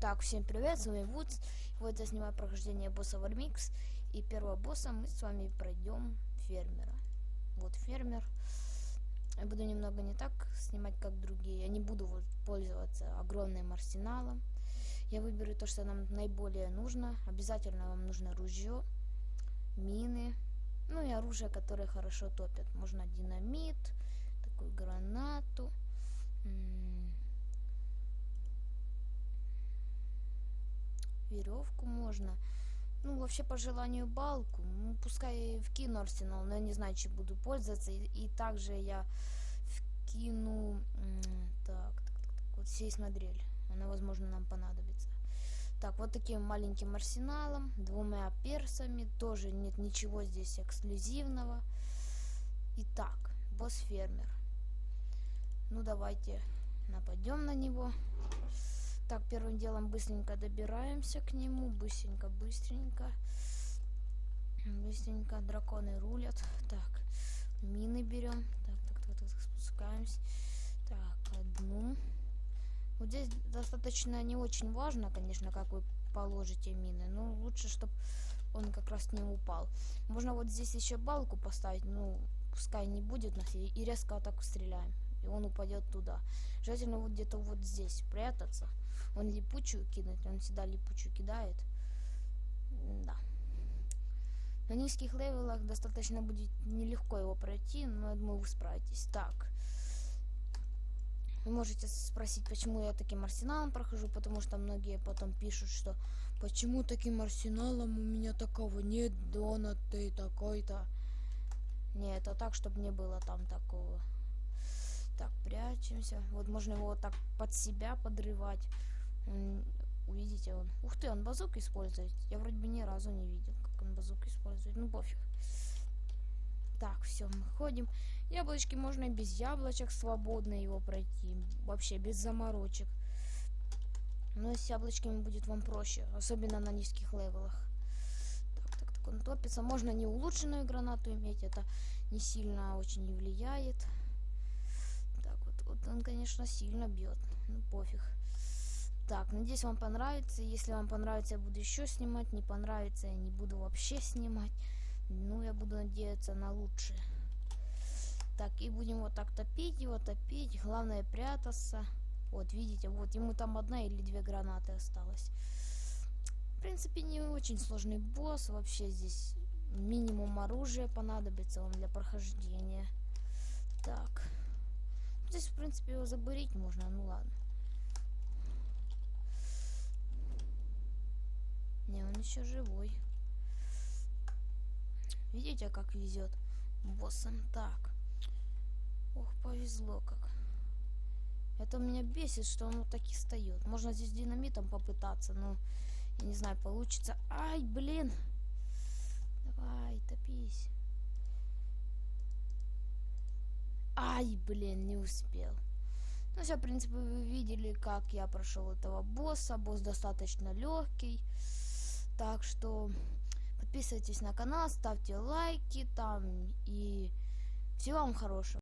Так, всем привет, с вами Вудс. Вот я снимаю прохождение босса Вармикс. И первого босса мы с вами пройдем фермера. Вот фермер. Я буду немного не так снимать, как другие. Я не буду вот пользоваться огромным арсеналом. Я выберу то, что нам наиболее нужно. Обязательно вам нужно ружье, мины, ну и оружие, которое хорошо топит. Можно динамит, такую гранату. Веревку можно. Ну, вообще, по желанию, балку. Ну, пускай вкину арсенал, но я не знаю, чем буду пользоваться. И, и также я вкину... Так, так, так, так, вот сейсмодрель. Она, возможно, нам понадобится. Так, вот таким маленьким арсеналом, двумя персами. Тоже нет ничего здесь эксклюзивного. Итак, босс-фермер. Ну, давайте нападем на него. Так, первым делом быстренько добираемся к нему. Быстренько, быстренько. Быстренько. Драконы рулят. Так, мины берем. Так, так, так, так, спускаемся. Так, одну. Вот здесь достаточно не очень важно, конечно, как вы положите мины. Но лучше, чтобы он как раз не упал. Можно вот здесь еще балку поставить, ну, пускай не будет нас, и резко вот так стреляем. И он упадет туда. Желательно вот где-то вот здесь прятаться. Он липучую кинуть, он всегда липучую кидает. Да. На низких левелах достаточно будет нелегко его пройти, но я думаю, вы справитесь. Так. Вы можете спросить, почему я таким арсеналом прохожу, потому что многие потом пишут, что почему таким арсеналом у меня такого нет, Дона, ты такой-то. Не, это так, чтобы не было там такого. Прячемся. Вот можно его вот так под себя подрывать. Увидите, он... Ух ты, он базук использует. Я вроде бы ни разу не видел, как он базук использует. Ну, пофиг. Так, все, мы ходим. Яблочки можно и без яблочек свободно его пройти. Вообще, без заморочек. Но с яблочками будет вам проще. Особенно на низких левелах. Так, так, так, он топится. Можно не улучшенную гранату иметь. Это не сильно очень не влияет. Вот он, конечно, сильно бьет. Ну, пофиг. Так, надеюсь, вам понравится. Если вам понравится, я буду еще снимать. Не понравится, я не буду вообще снимать. Ну, я буду надеяться на лучшее. Так, и будем вот так топить его, топить. Главное прятаться. Вот, видите, вот ему там одна или две гранаты осталось. В принципе, не очень сложный босс. Вообще здесь минимум оружия понадобится вам для прохождения. Так. Здесь, в принципе, его забурить можно. Ну ладно. Не, он еще живой. Видите, как везет боссом? Так. Ох, повезло как. Это меня бесит, что он вот так и встает. Можно здесь динамитом попытаться, но я не знаю, получится. Ай, блин. Давай, топись. Ай, блин, не успел. Ну все, в принципе, вы видели, как я прошел этого босса. Босс достаточно легкий. Так что подписывайтесь на канал, ставьте лайки там и всего вам хорошего.